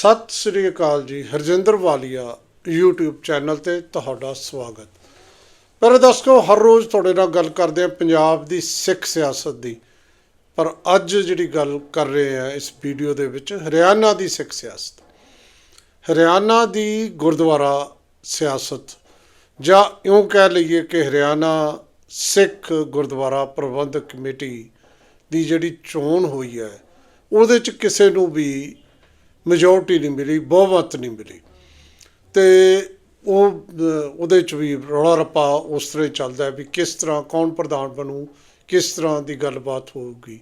ਸਤਿ ਸ੍ਰੀ ਅਕਾਲ ਜੀ, ਹਰਜਿੰਦਰ ਵਾਲੀਆ, YouTube channel ਤੇ ਤੁਹਾਡਾ ਸਵਾਗਤ। ਪਰ ਦਰਸ਼ਕੋ, ਹਰ ਰੋਜ਼ ਤੁਹਾਡੇ ਨਾਲ ਗੱਲ ਕਰਦੇ ਹਾਂ ਪੰਜਾਬ ਦੀ ਸਿੱਖ ਸਿਆਸਤ ਦੀ। ਪਰ ਅੱਜ ਜਿਹੜੀ ਗੱਲ ਕਰ ਰਹੇ ਆ ਇਸ ਵੀਡੀਓ ਦੇ ਵਿੱਚ ਹਰਿਆਣਾ ਦੀ ਸਿੱਖ ਸਿਆਸਤ। ਹਰਿਆਣਾ ਦੀ ਗੁਰਦੁਆਰਾ ਸਿਆਸਤ, ਜਾਂ ਇਉਂ ਕਹਿ ਲਈਏ ਕਿ ਹਰਿਆਣਾ ਸਿੱਖ ਗੁਰਦੁਆਰਾ ਪ੍ਰਬੰਧਕ ਕਮੇਟੀ ਦੀ ਜਿਹੜੀ ਚੋਣ ਹੋਈ ਹੈ, ਉਹਦੇ ਚ ਕਿਸੇ ਨੂੰ ਵੀ ਮੈਜੋਰਟੀ ਨਹੀਂ ਮਿਲੀ ਬਹੁਮਤ ਨਹੀਂ ਮਿਲੀ। ਤੇ ਉਹ ਉਹਦੇ ਚ ਵੀ ਰੌਲਾ ਰੱਪਾ ਉਸ ਤਰ੍ਹਾਂ ਚੱਲਦਾ ਵੀ ਕਿਸ ਤਰ੍ਹਾਂ, ਕੌਣ ਪ੍ਰਧਾਨ ਬਣੂ, ਕਿਸ ਤਰ੍ਹਾਂ ਦੀ ਗੱਲਬਾਤ ਹੋਊਗੀ।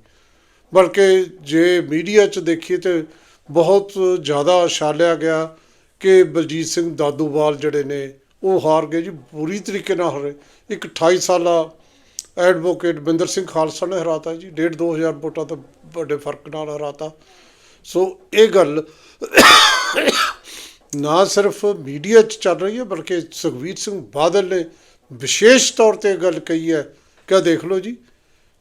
ਬਲਕਿ ਜੇ ਮੀਡੀਆ 'ਚ ਦੇਖੀਏ ਤੇ ਬਹੁਤ ਜ਼ਿਆਦਾ ਛਾਲਿਆ ਗਿਆ ਕਿ ਬਲਜੀਤ ਸਿੰਘ ਦਾਦੂਵਾਲ ਜਿਹੜੇ ਨੇ, ਉਹ ਹਾਰ ਗਏ ਜੀ ਪੂਰੀ ਤਰੀਕੇ ਨਾਲ ਹਾਰੇ। ਇੱਕ 28 ਸਾਲਾ ਐਡਵੋਕੇਟ ਬਿੰਦਰ ਸਿੰਘ ਖਾਲਸਾ ਨੇ ਹਰਾਤਾ ਜੀ, ਡੇਢ 2000 ਵੋਟਾਂ ਤੋਂ ਵੱਡੇ ਫ਼ਰਕ ਨਾਲ ਹਰਾਤਾ। ਸੋ ਇਹ ਗੱਲ ਨਾ ਸਿਰਫ ਮੀਡੀਆ 'ਚ ਚੱਲ ਰਹੀ ਹੈ, ਬਲਕਿ ਸੁਖਵੀਰ ਸਿੰਘ ਬਾਦਲ ਨੇ ਵਿਸ਼ੇਸ਼ ਤੌਰ ਤੇ ਇਹ ਗੱਲ ਕਹੀ ਹੈ। ਕਿ ਦੇਖ ਲਓ ਜੀ।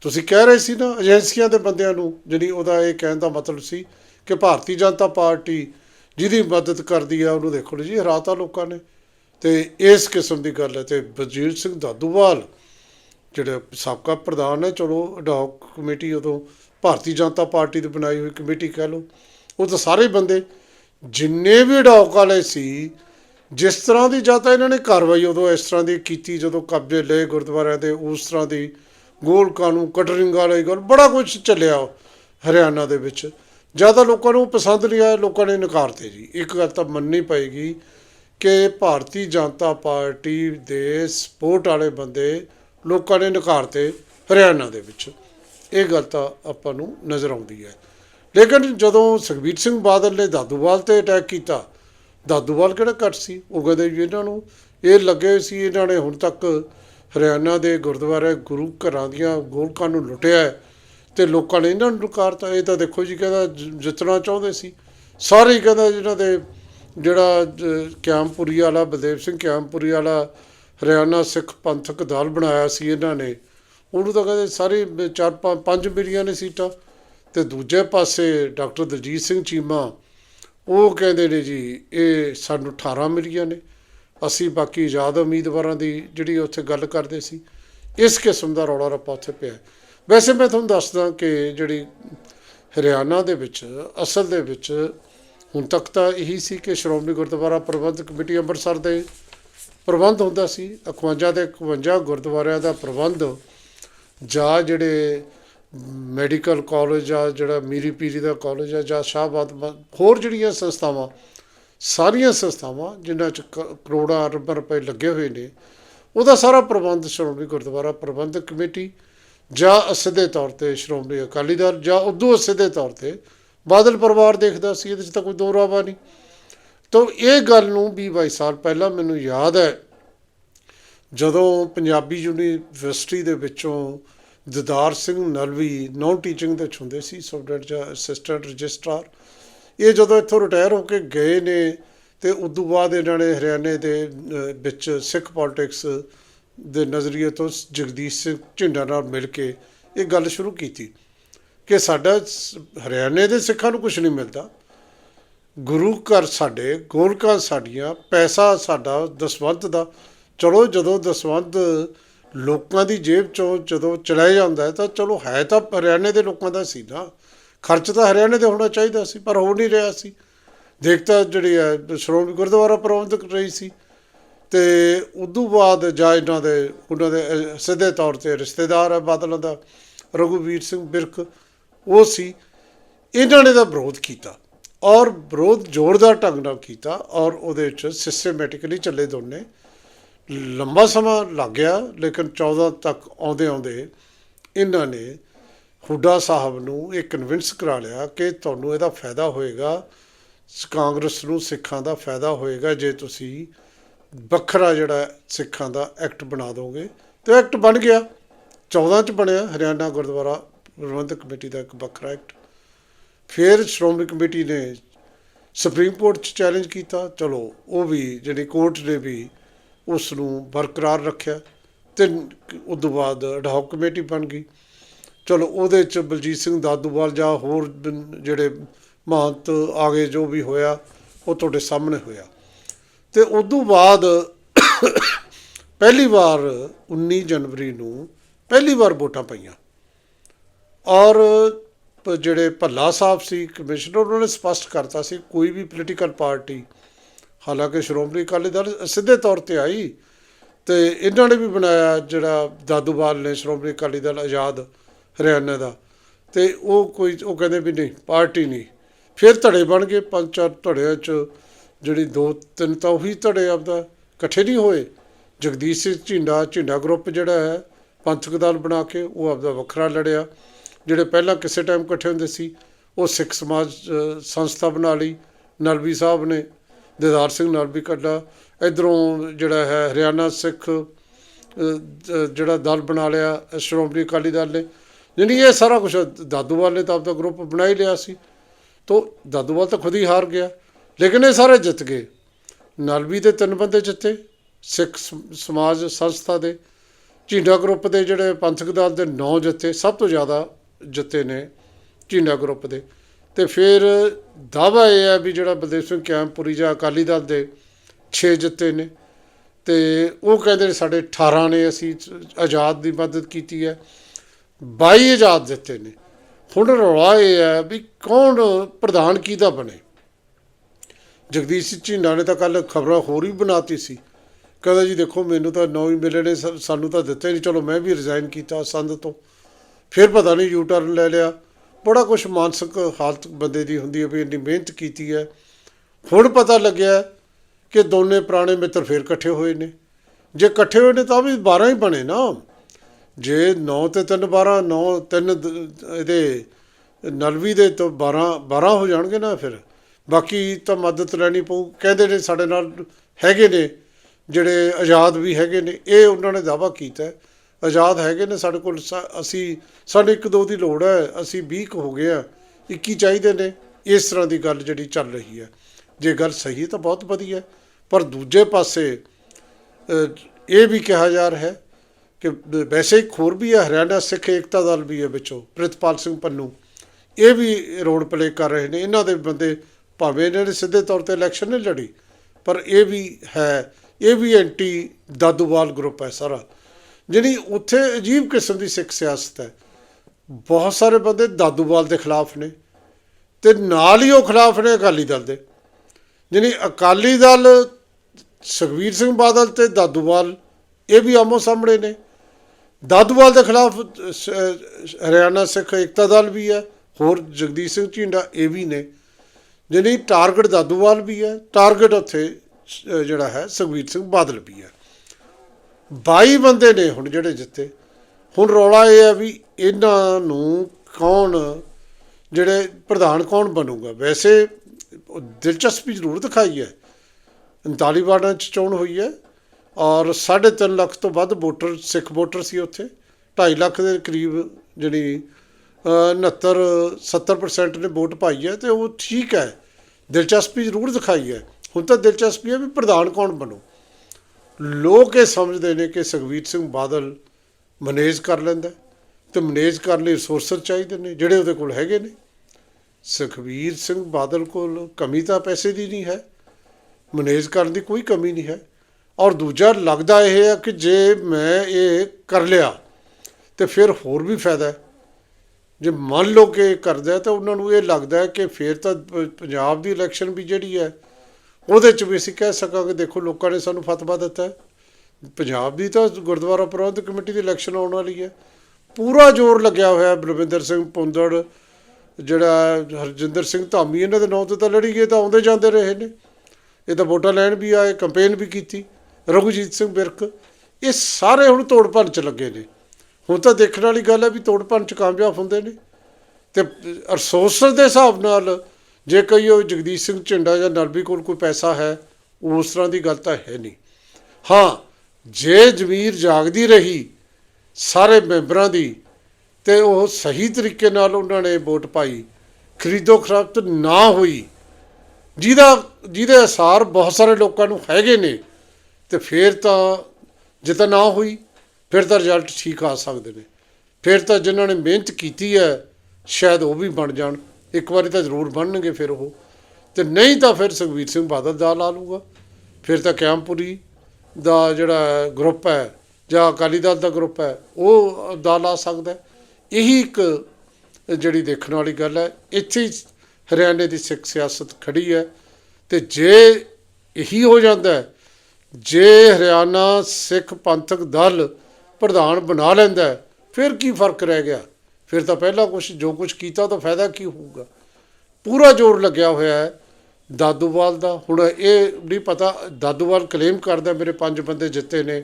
ਤੁਸੀਂ ਕਹਿ ਰਹੇ ਸੀ ਨਾ ਏਜੰਸੀਆਂ ਦੇ ਬੰਦਿਆਂ ਨੂੰ, ਜਿਹੜੀ ਉਹਦਾ ਇਹ ਕਹਿਣ ਦਾ ਮਤਲਬ ਸੀ ਕਿ ਭਾਰਤੀ ਜਨਤਾ ਪਾਰਟੀ ਜਿਹਦੀ ਮਦਦ ਕਰਦੀ ਆ ਉਹਨੂੰ ਦੇਖੋ ਜੀ ਹਰਾਤਾ ਲੋਕਾਂ ਨੇ। ਤੇ ਇਸ ਕਿਸਮ ਦੀ ਗੱਲ ਹੈ। ਤੇ ਬਲਜੀਤ ਸਿੰਘ ਦਾਦੂਵਾਲ ਜਿਹੜੇ ਸਾਬਕਾ ਪ੍ਰਧਾਨ ਹੈ ਚਲੋ ਅਡਾਕ ਕਮੇਟੀ ਉਦੋਂ ਭਾਰਤੀ ਜਨਤਾ ਪਾਰਟੀ ਦੀ ਬਣਾਈ ਹੋਈ ਕਮੇਟੀ ਕਹਿ ਲਓ, ਉਹ ਤਾਂ ਸਾਰੇ ਬੰਦੇ ਜਿੰਨੇ ਵੀ ਅਡਾਕ ਵਾਲੇ ਸੀ, ਜਿਸ ਤਰ੍ਹਾਂ ਦੀ ਜਾਂ ਤਾਂ ਇਹਨਾਂ ਨੇ ਕਾਰਵਾਈ ਉਦੋਂ ਇਸ ਤਰ੍ਹਾਂ ਦੀ ਕੀਤੀ ਜਦੋਂ ਕਬਜ਼ੇ ਲਏ ਗੁਰਦੁਆਰਿਆਂ ਦੇ, ਉਸ ਤਰ੍ਹਾਂ ਦੀ ਗੋਲ ਕਾਨੂੰਨ ਕਟਰਿੰਗ ਵਾਲੇ ਗੱਲ, ਬੜਾ ਕੁਝ ਚੱਲਿਆ ਹਰਿਆਣਾ ਦੇ ਵਿੱਚ। ਜ਼ਿਆਦਾ ਲੋਕਾਂ ਨੂੰ ਪਸੰਦ ਨਹੀਂ ਆਇਆ, ਲੋਕਾਂ ਨੇ ਨਕਾਰਤੇ ਜੀ। ਇੱਕ ਗੱਲ ਤਾਂ ਮੰਨਣੀ ਪਏਗੀ ਕਿ ਭਾਰਤੀ ਜਨਤਾ ਪਾਰਟੀ ਦੇ ਸਪੋਰਟ ਵਾਲੇ ਬੰਦੇ ਲੋਕਾਂ ਨੇ ਨਕਾਰਤੇ ਹਰਿਆਣਾ ਦੇ ਵਿੱਚ। ਇਹ ਗੱਲ ਤਾਂ ਆਪਾਂ ਨੂੰ ਨਜ਼ਰ ਆਉਂਦੀ ਹੈ। ਲੇਕਿਨ ਜਦੋਂ ਸੁਖਬੀਰ ਸਿੰਘ ਬਾਦਲ ਨੇ ਦਾਦੂਵਾਲ ਤੇ ਅਟੈਕ ਕੀਤਾ, ਦਾਦੂਵਾਲ ਕਿਹੜਾ ਘੱਟ ਸੀ? ਉਹ ਕਹਿੰਦੇ ਜੀ ਇਹਨਾਂ ਨੂੰ ਇਹ ਲੱਗੇ ਸੀ, ਇਹਨਾਂ ਨੇ ਹੁਣ ਤੱਕ ਹਰਿਆਣਾ ਦੇ ਗੁਰਦੁਆਰੇ ਗੁਰੂ ਘਰਾਂ ਦੀਆਂ ਗੋਲਕਾਂ ਨੂੰ ਲੁੱਟਿਆ ਹੈ ਤੇ ਲੋਕਾਂ ਨੇ ਇਹਨਾਂ ਨੂੰ ਨਕਾਰਤਾ। ਇਹ ਤਾਂ ਦੇਖੋ ਜੀ ਕਹਿੰਦਾ ਜਿੱਤਣਾ ਚਾਹੁੰਦੇ ਸੀ। ਸਾਰੇ ਕਹਿੰਦਾ ਜਿਹਨਾਂ ਦੇ ਜਿਹੜਾ ਕਿਆਮਪੁਰੀ ਵਾਲਾ, ਬਲਦੇਵ ਸਿੰਘ ਕਿਆਮਪੁਰੀ ਵਾਲਾ ਹਰਿਆਣਾ ਸਿੱਖ ਪੰਥਕ ਦਲ ਬਣਾਇਆ ਸੀ ਇਹਨਾਂ ਨੇ। ਉਹਨੂੰ ਤਾਂ ਕਹਿੰਦੇ ਸਾਰੇ ਬ- ਚਾਰ ਪੰਜ ਪੰਜ ਮਿਲੀਆਂ ਨੇ ਸੀਟਾਂ ਤੇ ਦੂਜੇ ਪਾਸੇ ਡਾਕਟਰ ਦਲਜੀਤ ਸਿੰਘ ਚੀਮਾ, ਉਹ ਕਹਿੰਦੇ ਨੇ ਜੀ, ਇਹ ਸਾਨੂੰ 18 ਮਿਲੀਆਂ ਨੇ। ਅਸੀਂ ਬਾਕੀ ਆਜ਼ਾਦ ਉਮੀਦਵਾਰਾਂ ਦੀ ਜਿਹੜੀ ਉੱਥੇ ਗੱਲ ਕਰਦੇ ਸੀ, ਇਸ ਕਿਸਮ ਦਾ ਰੌਲਾ ਰੱਪਾ ਉੱਥੇ ਪਿਆ। ਵੈਸੇ ਮੈਂ ਤੁਹਾਨੂੰ ਦੱਸਦਾ ਕਿ ਜਿਹੜੀ ਹਰਿਆਣਾ ਦੇ ਵਿੱਚ, ਅਸਲ ਦੇ ਵਿੱਚ ਹੁਣ ਤੱਕ ਤਾਂ ਇਹੀ ਸੀ ਕਿ ਸ਼੍ਰੋਮਣੀ ਗੁਰਦੁਆਰਾ ਪ੍ਰਬੰਧਕ ਕਮੇਟੀ ਅੰਮ੍ਰਿਤਸਰ ਦੇ ਪ੍ਰਬੰਧ ਹੁੰਦਾ ਸੀ 51 ਦੇ 51 ਗੁਰਦੁਆਰਿਆਂ ਦਾ ਪ੍ਰਬੰਧ ਜਾਂ ਜਿਹੜੇ ਮੈਡੀਕਲ ਕਾਲਜ ਆ, ਜਿਹੜਾ ਮੀਰੀ ਪੀਰੀ ਦਾ ਕਾਲਜ ਆ ਜਾਂ ਸ਼ਾਹਬਾਦ ਹੋਰ ਜਿਹੜੀਆਂ ਸੰਸਥਾਵਾਂ, ਸਾਰੀਆਂ ਸੰਸਥਾਵਾਂ ਜਿਨ੍ਹਾਂ ਚ ਕ- ਕਰੋੜਾਂ ਅਰਬਾਂ ਰੁਪਏ ਲੱਗੇ ਹੋਏ ਨੇ, ਉਹਦਾ ਸਾਰਾ ਪ੍ਰਬੰਧ ਸ਼੍ਰੋਮਣੀ ਗੁਰਦੁਆਰਾ ਪ੍ਰਬੰਧਕ ਕਮੇਟੀ ਜਾਂ ਅਸਿੱਧੇ ਤੌਰ ਤੇ ਸ਼੍ਰੋਮਣੀ ਅਕਾਲੀ ਦਲ ਜਾਂ ਉਦੋਂ ਅਸਿੱਧੇ ਤੌਰ ਤੇ ਬਾਦਲ ਪਰਿਵਾਰ ਦੇਖਦਾ ਸੀ, ਇਹਦੇ 'ਚ ਤਾਂ ਕੋਈ ਦੋ ਰਾਵਾ ਨਹੀਂ। ਤਾਂ ਇਹ ਗੱਲ ਨੂੰ 20 22 ਸਾਲ ਪਹਿਲਾਂ ਮੈਨੂੰ ਯਾਦ ਹੈ, ਜਦੋਂ ਪੰਜਾਬੀ ਯੂਨੀਵਰਸਿਟੀ ਦੇ ਵਿੱਚੋਂ ਦਿਦਾਰ ਸਿੰਘ ਨਲਵੀ ਨੌਨ ਟੀਚਿੰਗ ਦੇ ਵਿੱਚ ਹੁੰਦੇ ਸੀ ਸਟੂਡੈਂਟ ਜਾਂ ਅਸਿਸਟੈਂਟ ਰਜਿਸਟਰਾਰ ਇਹ ਜਦੋਂ ਇੱਥੋਂ ਰਿਟਾਇਰ ਹੋ ਕੇ ਗਏ ਨੇ ਤੇ ਉਦੋਂ ਬਾਅਦ ਇਹਨਾਂ ਨੇ ਹਰਿਆਣੇ ਦੇ ਵਿੱਚ ਸਿੱਖ ਪੋਲਿਟਿਕਸ ਦੇ ਨਜ਼ਰੀਏ ਤੋਂ ਜਗਦੀਸ਼ ਸਿੰਘ ਝਿੰਡਾ ਨਾਲ ਮਿਲ ਕੇ ਇਹ ਗੱਲ ਸ਼ੁਰੂ ਕੀਤੀ ਕਿ ਸਾਡਾ ਸ- ਹਰਿਆਣੇ ਦੇ ਸਿੱਖਾਂ ਨੂੰ ਕੁਝ ਨਹੀਂ ਮਿਲਦਾ। ਗੁਰੂ ਘਰ ਸਾਡੇ, ਗੋਲਕਾਂ ਸਾਡੀਆਂ, ਪੈਸਾ ਸਾਡਾ ਦਸਵੰਤ ਦਾ। ਚਲੋ ਜਦੋਂ ਦਸਵੰਤ ਲੋਕਾਂ ਦੀ ਜੇਬ ਚੋਂ ਜਦੋਂ ਚਲਾ ਜਾਂਦਾ ਤਾਂ ਚਲੋ ਹੈ ਤਾਂ ਹਰਿਆਣੇ ਦੇ ਲੋਕਾਂ ਦਾ ਸੀ ਨਾ। ਖਰਚ ਤਾਂ ਹਰਿਆਣੇ ਦੇ ਹੋਣਾ ਚਾਹੀਦਾ ਸੀ, ਪਰ ਹੋ ਨਹੀਂ ਰਿਹਾ ਸੀ। ਦੇਖਤਾ ਜਿਹੜੀ ਹੈ, ਸ਼੍ਰੋਮਣੀ ਗੁਰਦੁਆਰਾ ਪ੍ਰਬੰਧਕ ਰਹੀ ਸੀ ਤੇ ਉਦੋਂ ਬਾਅਦ ਜਾਂ ਇਹਨਾਂ ਦੇ, ਉਹਨਾਂ ਦੇ ਸਿੱਧੇ ਤੌਰ ਤੇ ਰਿਸ਼ਤੇਦਾਰ ਹੈ ਬਾਦਲਾਂ ਦਾ, ਰਘੁਵੀਰ ਸਿੰਘ ਬਿਰਕ ਉਹ ਸੀ। ਇਹਨਾਂ ਨੇ ਤਾਂ ਵਿਰੋਧ ਕੀਤਾ। ਔਰ ਵਿਰੋਧ ਜ਼ੋਰਦਾਰ ਢੰਗ ਨਾਲ ਕੀਤਾ ਔਰ ਉਹਦੇ ਵਿੱਚ ਸਿਸਟਮੈਟਿਕਲੀ ਚੱਲੇ ਦੋਨੇ। ਲੰਬਾ ਸਮਾਂ ਲੱਗ ਗਿਆ, ਲੇਕਿਨ 14 ਤੱਕ ਆਉਂਦੇ ਆਉਂਦੇ ਇਹਨਾਂ ਨੇ ਹੁੱਡਾ ਸਾਹਿਬ ਨੂੰ ਇਹ ਕਨਵਿੰਸ ਕਰਾ ਲਿਆ ਕਿ ਤੁਹਾਨੂੰ ਇਹਦਾ ਫਾਇਦਾ ਹੋਏਗਾ, ਕਾਂਗਰਸ ਨੂੰ ਸਿੱਖਾਂ ਦਾ ਫਾਇਦਾ ਹੋਏਗਾ, ਜੇ ਤੁਸੀਂ ਵੱਖਰਾ ਜਿਹੜਾ ਸਿੱਖਾਂ ਦਾ ਐਕਟ ਬਣਾ ਦੋਗੇ। ਤੇ ਐਕਟ ਬਣ ਗਿਆ। 14 ਚ ਬਣਿਆ, ਹਰਿਆਣਾ ਗੁਰਦੁਆਰਾ ਪ੍ਰਬੰਧਕ ਕਮੇਟੀ ਦਾ ਇੱਕ ਵੱਖਰਾ ਐਕਟ। ਫਿਰ ਸ਼੍ਰੋਮਣੀ ਕਮੇਟੀ ਨੇ ਸੁਪਰੀਮ ਕੋਰਟ 'ਚ ਚੈਲੰਜ ਕੀਤਾ। ਚਲੋ, ਉਹ ਵੀ ਜਿਹੜੀ ਕੋਰਟ ਨੇ ਵੀ ਉਸ ਨੂੰ ਬਰਕਰਾਰ ਰੱਖਿਆ ਤੇ ਉਸ ਤੋਂ ਬਾਅਦ ਅਡਾਕ ਕਮੇਟੀ ਬਣ ਗਈ। ਚਲੋ, ਉਹਦੇ 'ਚ ਬਲਜੀਤ ਸਿੰਘ ਦਾਦੂਵਾਲ ਜਾਂ ਹੋਰ ਜਿਹੜੇ ਮਹੰਤ ਆਗੇ ਜੋ ਵੀ ਹੋਇਆ, ਉਹ ਤੁਹਾਡੇ ਸਾਹਮਣੇ ਹੋਇਆ। ਤੇ ਤੋਂ ਬਾਅਦ ਪਹਿਲੀ ਵਾਰ 19 ਜਨਵਰੀ ਨੂੰ ਪਹਿਲੀ ਵਾਰ ਵੋਟਾਂ ਪਈਆਂ। ਔਰ ਜਿਹੜੇ ਭੱਲਾ ਸਾਹਿਬ ਸੀ, ਕਮਿਸ਼ਨਰ, ਉਹਨਾਂ ਨੇ ਸਪਸ਼ਟ ਕਰਤਾ ਸੀ ਕੋਈ ਵੀ ਪੋਲੀਟੀਕਲ ਪਾਰਟੀ ਹਾਲਾਂਕਿ ਸ਼੍ਰੋਮਣੀ ਅਕਾਲੀ ਦਲ ਸਿੱਧੇ ਤੌਰ ਤੇ ਆਈ ਤੇ ਇਹਨਾਂ ਨੇ ਵੀ ਬਣਾਇਆ ਜਿਹੜਾ ਦਾਦੂਵਾਲ ਨੇ ਸ਼੍ਰੋਮਣੀ ਅਕਾਲੀ ਦਲ ਆਜ਼ਾਦ ਹਰਿਆਣਾ ਦਾ ਤੇ ਉਹ ਕੋਈ, ਉਹ ਕਹਿੰਦੇ ਵੀ ਨਹੀਂ, ਪਾਰਟੀ ਨਹੀਂ। ਫਿਰ ਧੜੇ ਬਣ ਗਏ, ਪੰਜ ਚਾਰ ਧੜਿਆਂ ਚ ਜਿਹੜੀ ਦੋ ਤਿੰਨ ਤਾਂ ਉਹੀ ਧੜੇ ਆਪਦਾ ਇਕੱਠੇ ਨਹੀਂ ਹੋਏ। ਜਗਦੀਸ਼ ਸਿੰਘ ਝਿੰਡਾ ਝਿੰਡਾ ਗਰੁੱਪ ਜਿਹੜਾ ਹੈ, ਪੰਥਕ ਦਲ ਬਣਾ ਕੇ ਉਹ ਆਪਦਾ ਵੱਖਰਾ ਲੜਿਆ। ਜਿਹੜੇ ਪਹਿਲਾਂ ਕਿਸੇ ਟਾਈਮ ਇਕੱਠੇ ਹੁੰਦੇ ਸੀ, ਉਹ ਸਿੱਖ ਸਮਾਜ ਸੰਸਥਾ ਬਣਾ ਲਈ, ਨਲਵੀ ਸਾਹਿਬ ਨੇ, ਦਿਦਾਰ ਸਿੰਘ ਨਲਵੀ ਕੱਢਾ, ਇਧਰੋਂ ਜਿਹੜਾ ਹੈ ਹਰਿਆਣਾ ਸਿੱਖ ਜਿਹੜਾ ਦਲ ਬਣਾ ਲਿਆ, ਸ਼੍ਰੋਮਣੀ ਅਕਾਲੀ ਦਲ ਨੇ ਜਾਣੀ ਇਹ ਸਾਰਾ ਕੁਝ ਦਾਦੂਵਾਲ ਨੇ ਤਾਂ ਆਪਦਾ ਗਰੁੱਪ ਬਣਾ ਹੀ ਲਿਆ ਸੀ, ਤੋ ਦਾਦੂਵਾਲ ਤਾਂ ਖੁਦ ਹੀ ਹਾਰ ਗਿਆ, ਲੇਕਿਨ ਇਹ ਸਾਰੇ ਜਿੱਤ ਗਏ। ਨਲਵੀ ਦੇ ਤਿੰਨ ਬੰਦੇ ਜਿੱਤੇ, ਸਿੱਖ ਸਮਾਜ ਸੰਸਥਾ ਦੇ, ਝੀਂਡਾ ਗਰੁੱਪ ਦੇ ਜਿਹੜੇ ਪੰਥਕ ਦਲ ਦੇ 9 ਜਿੱਤੇ, ਸਭ ਤੋਂ ਜ਼ਿਆਦਾ ਜਿੱਤੇ ਨੇ ਝੀਂਡਾ ਗਰੁੱਪ ਦੇ। ਤੇ ਫਿਰ ਦਾਵਾ ਇਹ ਹੈ ਵੀ ਜਿਹੜਾ ਬਲਦੇਵ ਸਿੰਘ ਕੈਂਪੁਰੀ ਜਾਂ ਅਕਾਲੀ ਦਲ ਦੇ 6 ਜਿੱਤੇ ਨੇ। ਤੇ ਉਹ ਕਹਿੰਦੇ ਨੇ ਸਾਡੇ 18 ਨੇ ਅਸੀਂ ਆਜ਼ਾਦ ਦੀ ਮਦਦ ਕੀਤੀ ਹੈ। 22 ਆਜ਼ਾਦ ਜਿੱਤੇ ਨੇ। ਹੁਣ ਰੌਲਾ ਇਹ ਹੈ ਵੀ ਕੌਣ ਪ੍ਰਧਾਨ ਕਿਹਦਾ ਬਣੇ? ਜਗਦੀਸ਼ ਸਿੰਘ ਝੀਂਡਾ ਨੇ ਤਾਂ ਕੱਲ ਖਬਰਾਂ ਹੋਰ ਹੀ ਬਣਾਤੀ ਸੀ। ਕਹਿੰਦਾ ਜੀ ਦੇਖੋ ਮੈਨੂੰ ਤਾਂ ਨੌ ਹੀ ਮਿਲੇ ਨੇ, ਸਾ- ਸਾਨੂੰ ਤਾਂ ਦਿੱਤੇ ਨਹੀਂ ਚਲੋ ਮੈਂ ਵੀ ਰਿਜ਼ਾਈਨ ਕੀਤਾ ਸੰਦ ਤੋਂ। ਫਿਰ ਪਤਾ ਨਹੀਂ ਯੂ ਟਰਨ ਲੈ ਲਿਆ। ਬੜਾ ਕੁਝ ਮਾਨਸਿਕ ਹਾਲਤ ਬੰਦੇ ਦੀ ਹੁੰਦੀ ਹੈ ਵੀ ਇੰਨੀ ਮਿਹਨਤ ਕੀਤੀ ਹੈ। ਹੁਣ ਪਤਾ ਲੱਗਿਆ ਕਿ ਦੋਨੇ ਪੁਰਾਣੇ ਮਿੱਤਰ ਫਿਰ ਇਕੱਠੇ ਹੋਏ ਨੇ। ਜੇ ਇਕੱਠੇ ਹੋਏ ਨੇ ਤਾਂ ਵੀ 12 ਹੀ ਬਣੇ ਨਾ। ਜੇ 9 ਤੇ 3 12 9 3 ਇਹਦੇ ਨਲਵੀ ਦੇ ਤੋਂ 12 12 ਹੋ ਜਾਣਗੇ ਨਾ ਫਿਰ। ਬਾਕੀ ਤਾਂ ਮਦਦ ਲੈਣੀ ਪਊ। ਕਹਿੰਦੇ ਨੇ ਸਾਡੇ ਨਾਲ ਹੈਗੇ ਨੇ, ਜਿਹੜੇ ਆਜ਼ਾਦ ਵੀ ਹੈਗੇ ਨੇ, ਇਹ ਉਹਨਾਂ ਨੇ ਦਾਵਾ ਕੀਤਾ ਆਜ਼ਾਦ ਹੈਗੇ ਨੇ ਸਾਡੇ ਕੋਲ, ਸ- ਅਸੀਂ, ਸਾਨੂੰ ਇੱਕ ਦੋ ਦੀ ਲੋੜ ਹੈ, ਅਸੀਂ 20 ਕੁ ਹੋ ਗਏ ਆ 21 ਚਾਹੀਦੇ ਨੇ, ਇਸ ਤਰ੍ਹਾਂ ਦੀ ਗੱਲ ਜਿਹੜੀ ਚੱਲ ਰਹੀ ਹੈ। ਜੇ ਗੱਲ ਸਹੀ ਤਾਂ ਬਹੁਤ ਵਧੀਆ, ਪਰ ਦੂਜੇ ਪਾਸੇ ਇਹ ਵੀ ਕਿਹਾ ਜਾ ਰਿਹਾ ਹੈ ਕਿ ਵੈਸੇ ਇੱਕ ਹੋਰ ਵੀ ਹੈ, ਹਰਿਆਣਾ ਸਿੱਖ ਏਕਤਾ ਦਲ ਵੀ ਹੈ ਵਿੱਚੋਂ, ਪ੍ਰਿਤਪਾਲ ਸਿੰਘ ਪੰਨੂ। ਇਹ ਵੀ ਰੋਲ ਪਲੇ ਕਰ ਰਹੇ ਨੇ, ਇਹਨਾਂ ਦੇ ਬੰਦੇ ਭਾਵੇਂ ਇਹਨਾਂ ਨੇ ਸਿੱਧੇ ਤੌਰ ਤੇ ਇਲੈਕਸ਼ਨ ਨਹੀਂ ਲੜੀ, ਪਰ ਇਹ ਵੀ ਹੈ, ਇਹ ਵੀ ਐਂਟੀ ਦਾਦੂਵਾਲ ਗਰੁੱਪ ਹੈ ਸਾਰਾ। ਜਿਹੜੀ ਉੱਥੇ ਅਜੀਬ ਕਿਸਮ ਦੀ ਸਿੱਖ ਸਿਆਸਤ ਹੈ। ਬਹੁਤ ਸਾਰੇ ਬੰਦੇ ਦਾਦੂਵਾਲ ਦੇ ਖਿਲਾਫ ਨੇ ਤੇ ਨਾਲ ਹੀ ਉਹ ਖਿਲਾਫ ਨੇ ਅਕਾਲੀ ਦਲ ਦੇ। ਜਿਹੜੀ ਅਕਾਲੀ ਦਲ ਸੁਖਵੀਰ ਸਿੰਘ ਬਾਦਲ ਤੇ ਦਾਦੂਵਾਲ, ਇਹ ਵੀ ਆਮੋ ਸਾਹਮਣੇ ਨੇ। ਦਾਦੂਵਾਲ ਦੇ ਖਿਲਾਫ ਹਰਿਆਣਾ ਸਿੱਖ ਏਕਤਾ ਦਲ ਵੀ ਹੈ, ਹੋਰ ਜਗਦੀਸ਼ ਸਿੰਘ ਝਿੰਡਾ ਇਹ ਵੀ ਨੇ। ਜਿਹੜੀ ਟਾਰਗੇਟ ਦਾਦੂਵਾਲ ਵੀ ਹੈ, ਟਾਰਗੇਟ ਉੱਥੇ ਜਿਹੜਾ ਹੈ ਸੁਖਵੀਰ ਸਿੰਘ ਬਾਦਲ ਵੀ ਹੈ। 22 ਬੰਦੇ ਨੇ ਹੁਣ ਜਿਹੜੇ ਜਿੱਤੇ। ਹੁਣ ਰੌਲਾ ਇਹ ਹੈ ਵੀ ਇਹਨਾਂ ਨੂੰ ਕੌਣ ਜਿਹੜੇ ਪ੍ਰਧਾਨ ਕੌਣ ਬਣੂਗਾ? ਵੈਸੇ ਦਿਲਚਸਪੀ ਜ਼ਰੂਰ ਦਿਖਾਈ ਹੈ। 39 ਵਾਰਡਾਂ 'ਚ ਚੋਣ ਹੋਈ ਹੈ ਔਰ 3.5 ਲੱਖ ਤੋਂ ਵੱਧ ਵੋਟਰ ਸਿੱਖ ਵੋਟਰ ਸੀ ਉੱਥੇ। 2.5 ਲੱਖ ਦੇ ਕਰੀਬ ਜਿਹੜੀ ਅ, 69 70% ਨੇ ਵੋਟ ਪਾਈ ਹੈ ਤੇ ਉਹ ਠੀਕ ਹੈ। ਦਿਲਚਸਪੀ ਜ਼ਰੂਰ ਦਿਖਾਈ ਹੈ। ਹੁਣ ਤਾਂ ਦਿਲਚਸਪੀ ਹੈ ਵੀ ਪ੍ਰਧਾਨ ਕੌਣ ਬਣੂ। ਲੋਕ ਇਹ ਸਮਝਦੇ ਨੇ ਕਿ ਸੁਖਵੀਰ ਸਿੰਘ ਬਾਦਲ ਮੈਨੇਜ ਕਰ ਲੈਂਦਾ ਹੈ ਤੇ ਮੈਨੇਜ ਕਰਨ ਲਈ ਰਿਸੋਰਸਰ ਚਾਹੀਦੇ ਨੇ, ਜਿਹੜੇ ਉਹਦੇ ਕੋਲ ਹੈਗੇ ਨੇ। ਸੁਖਵੀਰ ਸਿੰਘ ਬਾਦਲ ਕੋਲ ਕਮੀ ਤਾਂ ਪੈਸੇ ਦੀ ਨਹੀਂ ਹੈ, ਮੈਨੇਜ ਕਰਨ ਦੀ ਕੋਈ ਕਮੀ ਨਹੀਂ ਹੈ। ਔਰ ਦੂਜਾ ਲੱਗਦਾ ਇਹ ਹੈ ਕਿ ਜੇ ਮੈਂ ਇਹ ਕਰ ਲਿਆ, ਤੇ ਫਿਰ ਹੋਰ ਵੀ ਫਾਇਦਾ ਹੈ। ਜੇ ਮੰਨ ਲਓ ਕਿ ਇਹ ਕਰਦਾ ਤਾਂ ਉਹਨਾਂ ਨੂੰ ਇਹ ਲੱਗਦਾ ਹੈ ਕਿ ਫਿਰ ਤਾਂ ਪੰਜਾਬ ਦੀ ਇਲੈਕਸ਼ਨ ਵੀ ਜਿਹੜੀ ਹੈ ਉਹਦੇ ਚ ਵੀ ਅਸੀਂ ਕਹਿ ਸਕਾਂਗੇ, ਦੇਖੋ ਲੋਕਾਂ ਨੇ ਸਾਨੂੰ ਫਤਵਾ ਦਿੱਤਾ ਪੰਜਾਬ ਦੀ ਤਾਂ ਗੁਰਦੁਆਰਾ ਪ੍ਰਬੰਧਕ ਕਮੇਟੀ ਦੀ ਇਲੈਕਸ਼ਨ ਆਉਣ ਵਾਲੀ ਹੈ। ਪੂਰਾ ਜ਼ੋਰ ਲੱਗਿਆ ਹੋਇਆ ਬਲਵਿੰਦਰ ਸਿੰਘ ਪੁੰਦੜ, ਜਿਹੜਾ ਹਰਜਿੰਦਰ ਸਿੰਘ ਧਾਮੀ, ਇਹਨਾਂ ਦੇ ਨਾਂ ਤੇ ਤਾਂ ਲੜੀ ਗਏ ਤਾਂ ਆਉਂਦੇ ਜਾਂਦੇ ਰਹੇ ਨੇ। ਇਹ ਤਾਂ ਵੋਟਾਂ ਲੈਣ ਵੀ ਆਏ ਕੰਪੇਨ ਵੀ ਕੀਤੀ। ਰਘੁਜੀਤ ਸਿੰਘ ਬਿਰਕ, ਇਹ ਸਾਰੇ ਹੁਣ ਤੋੜ ਭੰਨ ਚ ਲੱਗੇ ਨੇ। ਹੁਣ ਤਾਂ ਦੇਖਣ ਵਾਲੀ ਗੱਲ ਹੈ ਵੀ ਤੋੜ ਭੰਨ ਚ ਕਾਮਯਾਬ ਹੁੰਦੇ ਨੇ। ਤੇ ਰਿਸੋਰਸ ਦੇ ਹਿਸਾਬ ਨਾਲ ਜੇ ਕਹੀਏ ਵੀ ਜਗਦੀਸ਼ ਸਿੰਘ ਝਿੰਡਾ ਜਾਂ ਨਰਬੀ ਕੋਲ ਕੋਈ ਪੈਸਾ ਹੈ ਉਸ ਤਰ੍ਹਾਂ ਦੀ ਗੱਲ ਤਾਂ ਹੈ ਨਹੀਂ। ਹਾਂ, ਜੇ ਜ਼ਮੀਰ ਜਾਗਦੀ ਰਹੀ ਸਾਰੇ ਮੈਂਬਰਾਂ ਦੀ, ਤੇ ਉਹ ਸਹੀ ਤਰੀਕੇ ਨਾਲ ਉਹਨਾਂ ਨੇ ਵੋਟ ਪਾਈ, ਖਰੀਦੋ ਖਰਾਬਤ ਨਾ ਹੋਈ, ਜਿਹਦਾ, ਜਿਹਦੇ ਅਸਾਰ ਬਹੁਤ ਸਾਰੇ ਲੋਕਾਂ ਨੂੰ ਹੈਗੇ ਨੇ, ਤੇ ਫਿਰ ਤਾਂ ਜੇ ਤਾਂ ਨਾ ਹੋਈ, ਫਿਰ ਤਾਂ ਰਿਜ਼ਲਟ ਠੀਕ ਆ ਸਕਦੇ ਨੇ। ਫਿਰ ਤਾਂ ਜਿਨ੍ਹਾਂ ਨੇ ਮਿਹਨਤ ਕੀਤੀ ਹੈ, ਸ਼ਾਇਦ ਉਹ ਵੀ ਬਣ ਜਾਣ। ਇੱਕ ਵਾਰੀ ਤਾਂ ਜ਼ਰੂਰ ਬਣਨਗੇ ਫਿਰ ਉਹ। ਤੇ ਨਹੀਂ ਤਾਂ ਫਿਰ ਸੁਖਬੀਰ ਸਿੰਘ ਬਾਦਲ ਦਾ ਲਾ ਲੂਗਾ ਫਿਰ ਤਾਂ ਕਿਆਮਪੁਰੀ ਦਾ ਜਿਹੜਾ ਗਰੁੱਪ ਹੈ ਜਾਂ ਅਕਾਲੀ ਦਲ ਦਾ ਗਰੁੱਪ ਹੈ, ਉਹ ਦਾ ਲਾ ਸਕਦਾ ਇਹੀ ਇੱਕ ਜਿਹੜੀ ਦੇਖਣ ਵਾਲੀ ਗੱਲ ਹੈ, ਇੱਥੇ ਹਰਿਆਣੇ ਦੀ ਸਿੱਖ ਸਿਆਸਤ ਖੜੀ ਹੈ। ਤੇ ਜੇ ਇਹੀ ਹੋ ਜਾਂਦਾ ਜੇ ਹਰਿਆਣਾ ਸਿੱਖ ਪੰਥਕ ਦਲ ਪ੍ਰਧਾਨ ਬਣਾ ਲੈਂਦਾ ਫਿਰ ਕੀ ਫ਼ਰਕ ਰਹਿ ਗਿਆ? ਫਿਰ ਤਾਂ ਪਹਿਲਾਂ ਕੁਝ ਜੋ ਕੁਝ ਕੀਤਾ ਤਾਂ ਫਾਇਦਾ ਕੀ ਹੋਊਗਾ? ਪੂਰਾ ਜ਼ੋਰ ਲੱਗਿਆ ਹੋਇਆ ਹੈ ਦਾਦੂਵਾਲ ਦਾ। ਹੁਣ ਇਹ ਨਹੀਂ ਪਤਾ, ਦਾਦੂਵਾਲ ਕਲੇਮ ਕਰਦਾ ਮੇਰੇ ਪੰਜ ਬੰਦੇ ਜਿੱਤੇ ਨੇ,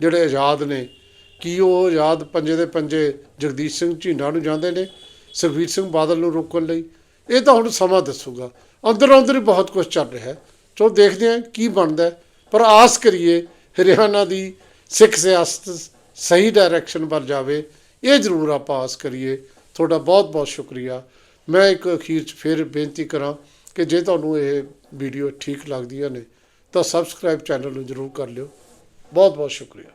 ਜਿਹੜੇ ਆਜ਼ਾਦ ਨੇ। ਕੀ ਉਹ ਆਜ਼ਾਦ ਪੰਜੇ ਦੇ ਪੰਜੇ ਜਗਦੀਸ਼ ਸਿੰਘ ਝੀਂਡਾ ਨੂੰ ਜਾਂਦੇ ਨੇ, ਸੁਖਬੀਰ ਸਿੰਘ ਬਾਦਲ ਨੂੰ ਰੋਕਣ ਲਈ? ਇਹ ਤਾਂ ਹੁਣ ਸਮਾਂ ਦੱਸੂਗਾ। ਅੰਦਰੋਂ ਅੰਦਰ ਹੀ ਬਹੁਤ ਕੁਝ ਚੱਲ ਰਿਹਾ ਹੈ। ਚਲੋ ਦੇਖਦੇ ਹਾਂ ਕੀ ਬਣਦਾ ਪਰ ਆਸ ਕਰੀਏ ਹਰਿਆਣਾ ਦੀ ਸਿੱਖ ਸਿਆਸਤ ਸਹੀ ਡਾਇਰੈਕਸ਼ਨ ਵੱਲ ਜਾਵੇ। ਇਹ ਜ਼ਰੂਰ ਆਪਾਂ ਆਸ ਕਰੀਏ। ਤੁਹਾਡਾ ਬਹੁਤ ਬਹੁਤ ਸ਼ੁਕਰੀਆ। ਮੈਂ ਇੱਕ ਅਖੀਰ 'ਚ ਫਿਰ ਬੇਨਤੀ ਕਰਾਂ ਕਿ ਜੇ ਤੁਹਾਨੂੰ ਇਹ ਵੀਡੀਓ ਠੀਕ ਲੱਗਦੀਆਂ ਨੇ ਤਾਂ ਸਬਸਕ੍ਰਾਈਬ ਚੈਨਲ ਨੂੰ ਜ਼ਰੂਰ ਕਰ ਲਿਓ। ਬਹੁਤ ਬਹੁਤ ਸ਼ੁਕਰੀਆ।